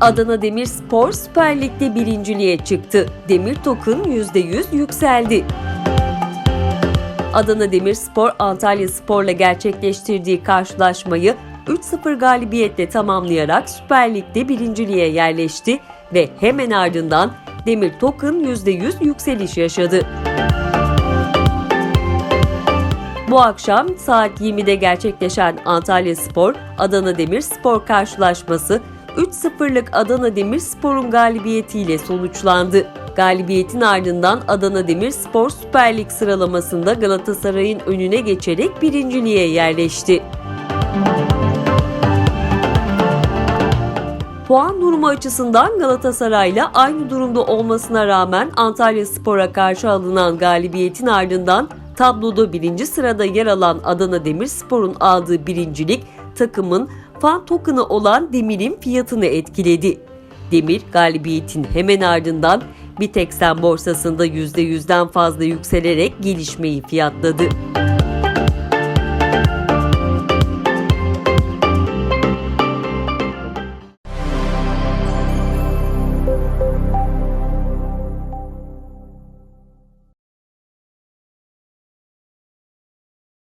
Adana Demirspor Süper Lig'de birinciliğe çıktı. Demir Tok'un %100 yükseldi. Adana Demirspor Antalya Spor'la gerçekleştirdiği karşılaşmayı 3-0 galibiyetle tamamlayarak Süper Lig'de birinciliğe yerleşti ve hemen ardından Demir Tok'un %100 yükseliş yaşadı. Bu akşam saat 20'de gerçekleşen Antalya Spor, Adana Demirspor karşılaşması 3-0'lık Adana Demirspor'un galibiyetiyle sonuçlandı. Galibiyetin ardından Adana Demirspor Süper Lig sıralamasında Galatasaray'ın önüne geçerek birinciliğe yerleşti. Puan durumu açısından Galatasaray'la aynı durumda olmasına rağmen Antalya Spor'a karşı alınan galibiyetin ardından tabloda birinci sırada yer alan Adana Demirspor'un aldığı birincilik takımın fan token'ı olan Demir'in fiyatını etkiledi. Demir galibiyetin hemen ardından Biteksen borsasında %100'den fazla yükselerek gelişmeyi fiyatladı.